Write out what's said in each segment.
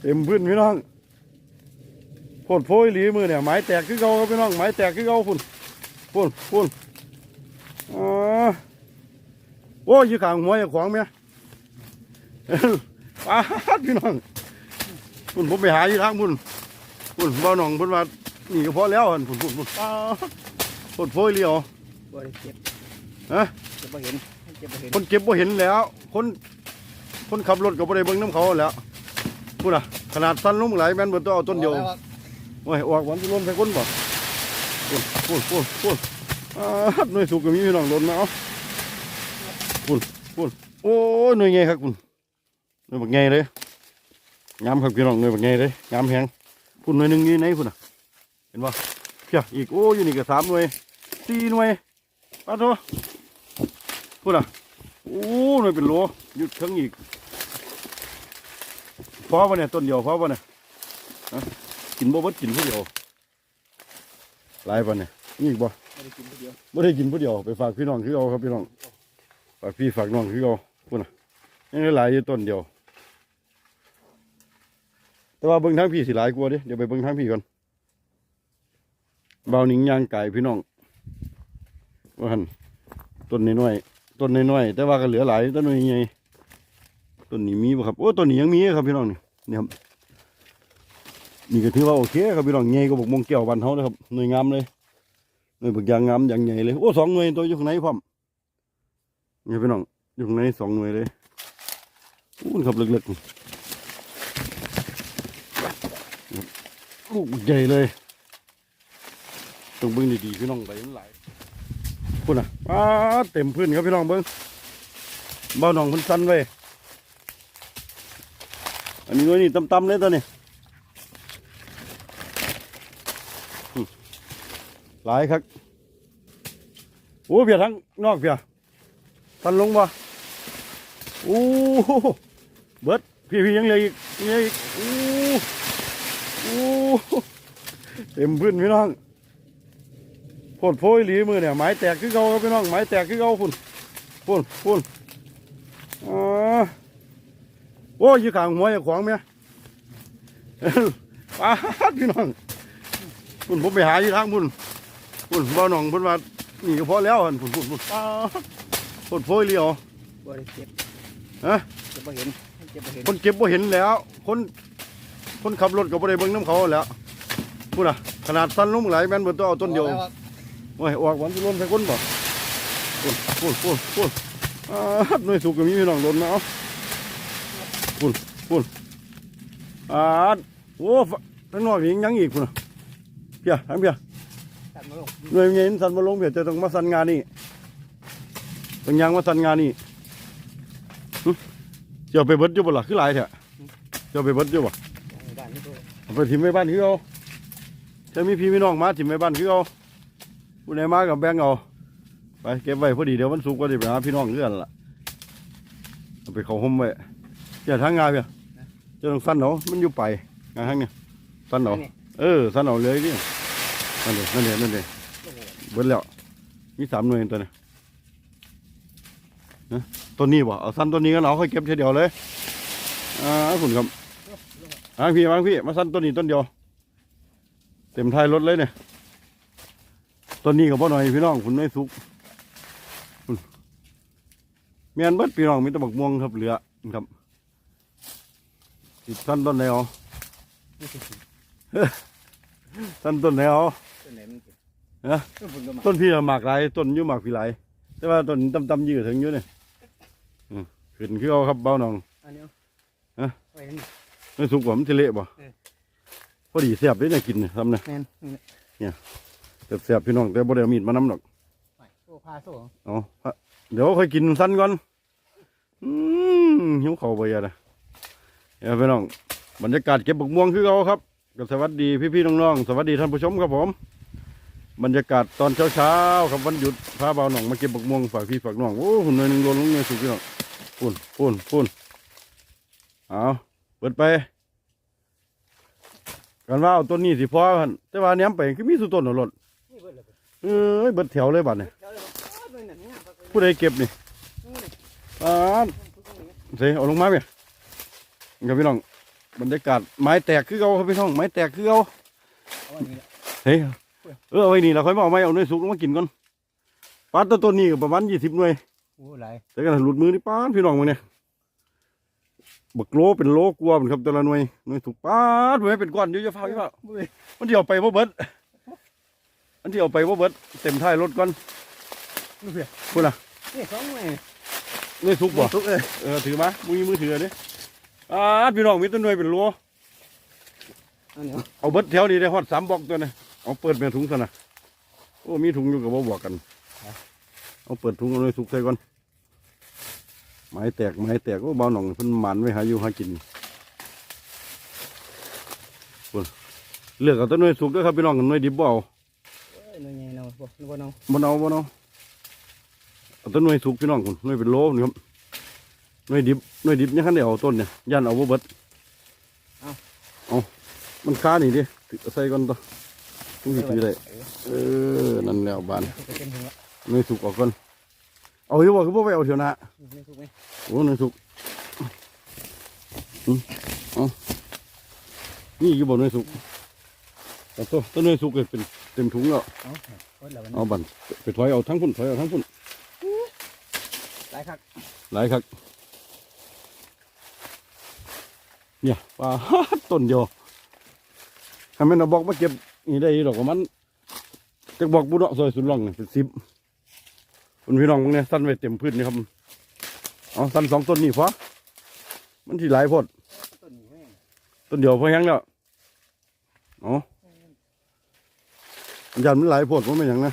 เต็มพื้นพี่น้องโพดโพยหลีมือเนี่ยไม้แตกคือเก่าครับพี่น้องไม้แตกคือเก่าพุ่นพุ่นพุ่นอ๋อโอ้ยอยู่ข้างหัวอย่าขวางเมียป้าดพี่น้องพุ่นผมไปหาอยู่ทางพุ่นพุ่นบ่าวหนองพุ่นว่านี่ก็พอแล้วหั่นพุ่นพุ่นพุ่นป้าดโพดโพยเหลียวบ่ได้เก็บฮะเก็บบ่เห็นเก็บบ่เห็นคนเก็บบ่เห็นแล้ว คนคนขับรถก็บ่ได้เบิ่งน้ำเขาแล้ว พูดอะขนาดสั้นลงไหลายแม่นเบิดต้องเอาต้นเดียวอาแล้วโอ้ยออกวันสิล้นใส่คนบ่พูดพูดพูดพูดอ่าหน่วยสุกก็มีพี่น้องหล่นมาเอาพูดพูดโอ้ยหน่วยไงครับคุณหน่วยบักไงเลยงามครับพี่น้องหน่วยบักไงเลยงามแหงพูดหน่วยหนึงนี่ไหนพูดอะเห็นบ่เพียอีกโอ้อยู่นี่ก็สามหน่วยสี่หน่วยป้าโทพูดอะโอ้หน่วยเป็นโลหยุดทั้งอีก พอปะเนี่ยต้นเดียวพอปะเนี่ยฮะกินบ่เบิดกินผู้เดียวหลายปะเนี่ยนี่อีกบ่บ่ได้กินผู้เดียวไม่ได้กินผู้เดียวไปฝากพี่น้องคือเอาครับพี่น้องฝากพี่ฝากน้องคือเอาพูดนะยังได้หลายอยู่ต้นเดียว แต่ว่าเบิ่งทางพี่สิหลายกว่าเดิเดี๋ยวไปเบิ่งทางพี่ก่อนเบาหนิงยางไก่พี่น้องว่าหันต้นน้อยๆต้นน้อยๆแต่ว่าก็เหลือหลายต้นน้อยใหญ่ ต้นนี้มีบ่ครับโอ้ต้นนี้ยังมีครับพี่น้องนี่นี่ครับนี่ก็ถือว่าโอเคครับพี่น้องใหญ่ก็บอกมงแก้วบ้านเฮานะครับหน่วยงามเลยหน่วยบักยางงามอย่างใหญ่เลยโอ้สองหน่วยตัวอยู่ข้างในพร้อมนี่พี่น้องอยู่ข้างในสองหน่วยเลยอู้นครับเลึกๆลูกใหญ่เลยต้องเบิ้งดีๆพี่น้องไปมันหลายคุณอะป้าเต็มพื้นครับพี่น้องเบิ้งเบ้าหนองเพิ่นสั้นไว้ อันนี้หน่วยนี่ต่ำๆเลยตัวนี้หลายครับโอ้เพียทั้งนอกเพียทันลงบ่โอ้โหเบิดพี่พี่ยังเหลยอีกยังเหลยอีกโอ้โอ้เต็มพื้นพี่น้องโพดโพยหลีมือเนี่ยไม้แตกคือเก่าครับพี่น้องไม้แตกคือเก่าพุ่นพุ่นพุ่นอ่า โอ้ยอยู่ข้างหัวอย่าขวางเมียป้าดพี่น้องพุ่นผมไปหาอยู่ทางพุ่นพุ่นบ่าวหนองพุ่นว่านี่ก็พอแล้วหั่นพุ่นพุ่นพุ่นป้าพุ่นโพยเหลียวบ่ได้เก็บฮะเก็บบ่เห็นเก็บบ่เห็นคนเก็บบ่เห็นแล้ว คนคนขับรถก็บ่ได้เบิ่งน้ำเขาแล้วพูดอะขนาดสั้นลงไหลายแม่นเบิดต้องเอาต้นเดียวอาแล้วโอ้ยออกวันสิล้นใส่คนบ่พุ่นพุ่นพุ่นพุ่นอ่าหน่วยสุกก็มีพี่น้องหล่นมาเอา พุ่นพุ่นอ่าโอ้ฟทั้งนอกนี่ยังอีกพุ่นน่ะเพียทั้งเพียตัดมาลงหน่วยเงินสันมาลงเพียจะต้องมาสันงานนี่ต้องยังมาสันงานนี่หึเจ้าไปเบิดอยู่บ่ล่ะคือหลายแท้เจ้าไปเบิดอยู่บ่บ้านนี่ก็เอาไปถิ่มไว้บ้านคือเอาจะมีพี่มีน้องมาถิ่มไว้บ้านคือเอาผู้ใดมากับแบงเอาไปเก็บไว้พอดีเดี๋ยวมันสุกก็ได้ไปหาพี่น้องเรื่อนล่ะเอาไปเขาห่มไว้ เจ้าทางงานเพียเจ้าต้องสั้นเหรอมันอยู่ไปงานทางเนี่ยสั้นเหรอนี่เออสั้นเหรอเลยนี่นั่นเด็นั่นเด็นั่นเด็โอ้โหเบิดแล้วมีสามหน่วยตัวนี้นะตัวนี้บ่เอาสั้นตัวนี้กันเอาค่อยเก็บทีเดียวเลยอ่าคุณครับวางพี่วางพี่มาสั้นตัวนี้ต้นเดียว เต็มท้ายรถเลยเนี่ยต้นนี้กับพ่อหน่อยพี่น้องคุณไม่สุกคุณเมียนเบิดพี่น้องมีแตะบักม่วงครับเหลือครับ ติดสั้นต้นไหนเอานี่คือสิสั้นต้นไหนเอาต้นไหนมันสิฮะต้นพุ่นก็มาต้นพี่น่ะหมากหลายต้นอยุ่หมากพี่หลายแต่ว่าต้นตำตำๆยืดถึงอยู่เนี่ยอืมขึ้นคือเอาครับเบาหนองอันนี้ฮะไว้นี่ไม่สุกว่ามันจะเละบ่เออพอดีเสียบได้เนี่ยกินเนี่ยทำเนี่ยแม่นนี่แหละเสียบๆพี่น้องแต่บ่ได้เอามีดมาน้ำดอกไปโซ่พาโซ่เอาฮะเดี๋ยวค่อยกินสั้นก่อนอืมหิวข้าวไปอะนะ เดี๋ยวพี่น้องบรรยากาศเก็บบักม่วงคือเอาครับก็สวัสดีพี่ๆน้องๆสวัสดีท่านผู้ชมครับผม บรรยากาศตอนเช้าๆครับวันหยุดพาเบาหนองมาเก็บบักม่วงฝากพี่ฝากน้องโอ้หุ่นหน่อยหนึ่งโดนลงเลยสุดพี่น้องปุ่นปุ่นปุ่นเอาเปิดไปกันว่าเอาต้นนี้สิพอพันแต่ว่าเนี้ยไปคือมีสุต้นเอารถนี่เบิดเลยเอ้ยเบิดแถวเลยบัดเนี่ยเดี๋ยวเลยอ้าวหน่วยหนึ่งเนี่ยครับผู้ใดเก็บนี่นี่เลยอ่าเสเอาลงมาเมี ยกับพี่น้องบรรยากาศไม้แตกคือเอาครับพี่น้องไม้แตกคือเอาเอาอันนี้ละเฮ้ยเออเอาไว้นี่เราค่อยมาเอาไม้เอาหน่วยสุกลงมากินก่อนปลาตัวตัวนี้ก็ประมาณยี่สิบหน่วยโอ้หลายแต่กันหลุดมือนี่ป้านพี่น้องมึงเนี่ยบักโลเป็นโลกลัวเป็นครับแต่ละหน่วยหน่วยสุกป้านไว้เป็นก้อนเยอะๆเฝ้าเยอะบุ้ยๆมันที่เอาไปบ่เบิดมันที่เอาไปบ่เบิดเต็มท้ายรถก่อนดูเพื่อพูดนะนี่สองหน่วยหน่วยสุกบ่ทุกเอ้ยเออถือมามือมือถือนี่ ป้านพี่น้องมีแต้นหน่วยเป็นโลอันนี้เอาเบิดแถวนี้ได้ฮอดสามบอกตัวนี่เอาเปิดแม่ถุงซะนะโอ้มีถุงอยู่กับบ่บอกกันเอาเปิดถุงเอาหน่วยสุกใส่ก่อนไม้แตกไม้แตกโอ้เบาหน่องเพิ่นหมันไว้หาอยู่หากินเลือกเอาแต้นหน่วยสุกเด้วยครับพี่น้องกันหน่วยดิบบ่เอาเอ้ยหน่วยใหญ่เนาะบ่บ่เนาะบ่เอาบ่เอาเอาแต้นหน่วยสุกพี่น้องคุณหน่วยเป็นโลนี่ครับ หน่วยดิบหน่วยดิบยังคันได้เอาต้นเนี่ยย่านเอาบ่เบิดเอามันค้านี่ดิถือใส่ก่อนต่อทุกสิถือได้เออนั่นแล้วบานทุกเต็มหัวหน่วยสุกออกก่อนเอาอยู่บ่คือบ่ไปเอาเถียวหน้านี่ทุกไหมโอ้หน่วยสุกอืมเอานี่อยู่บ่หน่วยสุกแต่ตัวต้นหน่วยสุกเนี่ยเป็นเต็มถุงแล้วเอาโอ้ยแล้วมันเอาบันไปถอยเอาทั้งพุ่นถอยเอาทั้งพุ่นหลายคักหลายครับ เนี่ยปลาต้นเดียวทำไมเราบอกมาเก็บนี่ได้ดอกมันจะบอกบุญเนาะซอยสุดล่องเนี่ยเป็นสิบคุณพี่น้องพวกเนี่ยสั้นไว้เต็มพื้นนี่ครับเอาสั้นสองต้นนี่พอมันที่หลายพดต้นเดียวพอยังแล้วเอายันมันหลายพดว่าไม่ยังนะ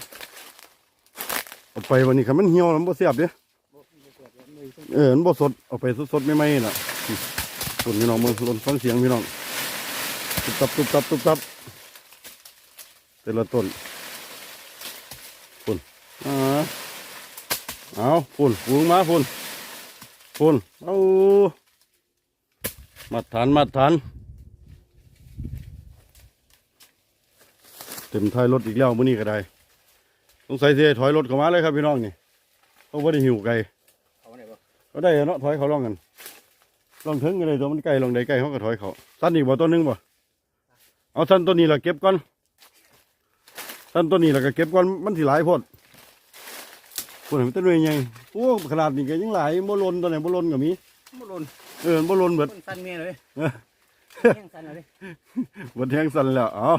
เอาไปวันนี้คันมันเหี่ยวแล้วมันบ่เสียบเด้บ่บ่เกิดแล้วหน่วยเออมันบ่สดเอาไปสดๆไม่ไหมน่ะ ส่วนพี่น้องมือลนฟังเสียงพี่น้องตุบตับตุบตับตุบตับแต่ละต้นฝุ่นอ่าเอาฝุ่นฟูงมาฝุ่นฝุ่นเอามาฐานมาฐานเต็มท้ายรถอีกแล้วมื้อนี้ก็ได้สงสัยสิให้ถอยรถเข้ามาเลยครับพี่น้องนี่เขาบ่ได้หิวไกลเอาไหนบ่ก็ได้เนาะถอยเขาล่องกัน ล่องถึงกันเลยตัวมันใกล้ลองใดใกล้เขาก็ถอยเขาสั้นอีกบ่ตัวหนึงบ่เอาสั้นตัวนี้ละเก็บก่อนสั้นตัวนี้ละก็เก็บก่อนมันสิหลายโพดพวกนี้มันตัวใหญ่โอ้ขนาดนี้ก็ยังหลายบ่ลนตัวไหนบ่ลนก็มีบ่หล่นเออบ่ลนเบิดต้นสั้นเมียเลยเออแห้งสั้นเลยเบิดแทงสั้นแล้วเอา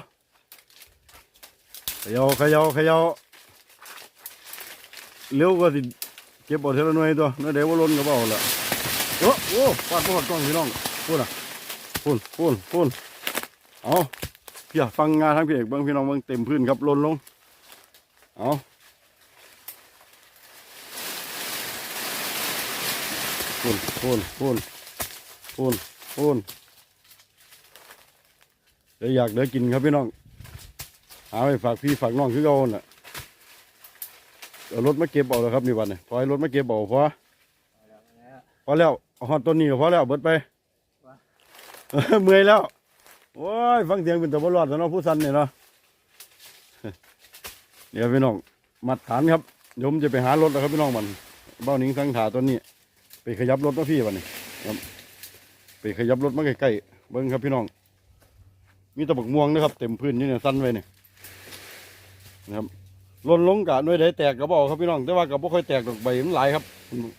เขย่าเขย่าเขย่าเร็วก็สิเก็บบ่ทีละหน่วยตัวหน่วยใดบ่ลนก็บ่เอาละ โอ้โอ้ปาดบ่ฮอดกล้องพี่น้องพูดอะพูนพูนพูนเอาเพี่ยฟังงานทั้งพี่เอกบิ้งพี่น้องเบิ้งเต็มพื้นครับลนลงเอาพูนพูนพูนพูนพูนเดี๋ยวอยากเดี๋ยวกินครับพี่น้องหาไปฝากพี่ฝากน้องคือเอาน่ะเอารถมาเก็บเอาแล้วครับนี่วันนี้พอให้รถมาเก็บเอาพอพอแล้ว เอาฮอดต้นนี้ก็พอแล้วเบิดไปเออเมื่อยแล้ว โอ้ย ฟังเสียงเป็นตัวบรอดแล้วเนาะผู้สันเนี่ยเนาะเดี๋ยวพี่น้องมัดฐานครับเดี๋ยวผมจะไปหารถแล้วครับพี่น้องมันเบ้าหนิงสังถาตัวนี้ ไปขยับรถมาพี่วันนี้ครับ ไปขยับรถมาใกล้ๆเบิ้งครับพี่น้อง มีตะบักม่วงนะครับ เต็มพื้นนี่เนี่ยสั้นไว้เนี่ยนะครับหล่นลงกะหน่วยใดแตกกระบอกครับพี่น้องแต่ว่ากับบ่ค่อยแตกดอกใบมันหลายครับนะ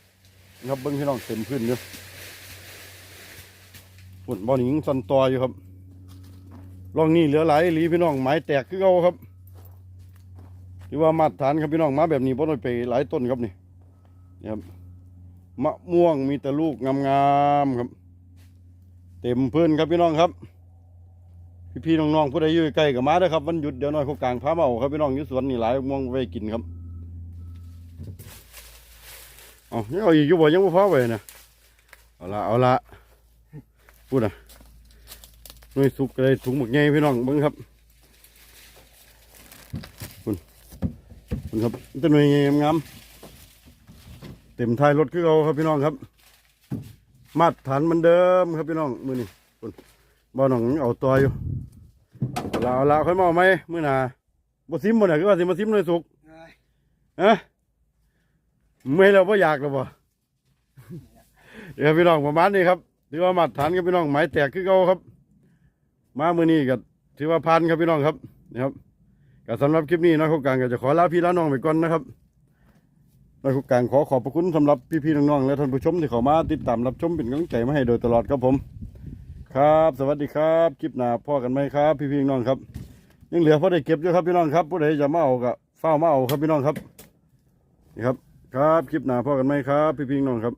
ครับเบิ้งพี่น้องเต็มพื้นอยู่ฝุ่นบ่อนิงสันตออยู่ครับร่องนี้เหลือหลายอีหลีพี่น้องไม้แตกคือเอาครับที่ว่ามาตรฐานครับพี่น้องมาแบบนี้บ่ต้องไปหลายต้นครับนี่นครับมะม่วงมีแต่ลูกงามๆครับ เต็มพื้นครับพี่น้องครับพี่ๆน้องๆผู้ใดอยู่ใกล้กับมาด้อครับวันหยุดเดี๋ยวน้อยเขากลางพามาเอาครับพี่น้องอยู่สวนนี่หลายม่วงไว้กินครับ เอายังเอาอีกอยู่บ่ยังบ่พอไว้นะเอาละเอาละพูดอะหน่วยสุกเลยถุงหมึกใหญ่พี่น้องเบิ้งครับคุณคุณครับต้นหน่วยใหญ่งามๆเต็มท้ายรถคือเอาครับพี่น้องครับ มาตรฐานเหมือนเดิมครับพี่น้องมือนี่คุณบ่อหนองเอาตัวอยู่เอาละเอาละค่อยมาเอาไหมมือหนาบ่ซิมบ่เนี่ยคือว่าสิมาซิมหน่วยสุกฮะ เมื่อยแล้วบ่อยากแล้วบ่เดี๋ยวพี่น้องประมาณนี้ครับถือว่ามาตรฐานครับพี่น้องหมายแตกคือเก่าครับ มามือนี้ก็ถือว่าพันครับพี่น้องครับนะครับก็สำหรับคลิปนี้นะคุณกลางก็จะขอลาพี่ลาน้องไปก่อนนะครับนะคุณกลางขอขอบพระคุณสำหรับพี่ๆน้องๆและท่านผู้ชมที่เข้ามาติดตามรับชมเป็นกำลังใจมาให้โดยตลอดครับผม ครับ สวัสดีครับคลิปหน้าพ่อกันไหมครับ พี่ๆน้องครับ ยังเหลือพอได้เก็บอยู่ครับพี่น้องครับผู้ใดจะมาเอาก็เฝ้ามาเอาครับพี่น้องครับนี่ครับ ครับคลิปหน้าพ่อกันไหมครับ พี่พิงน้องครับ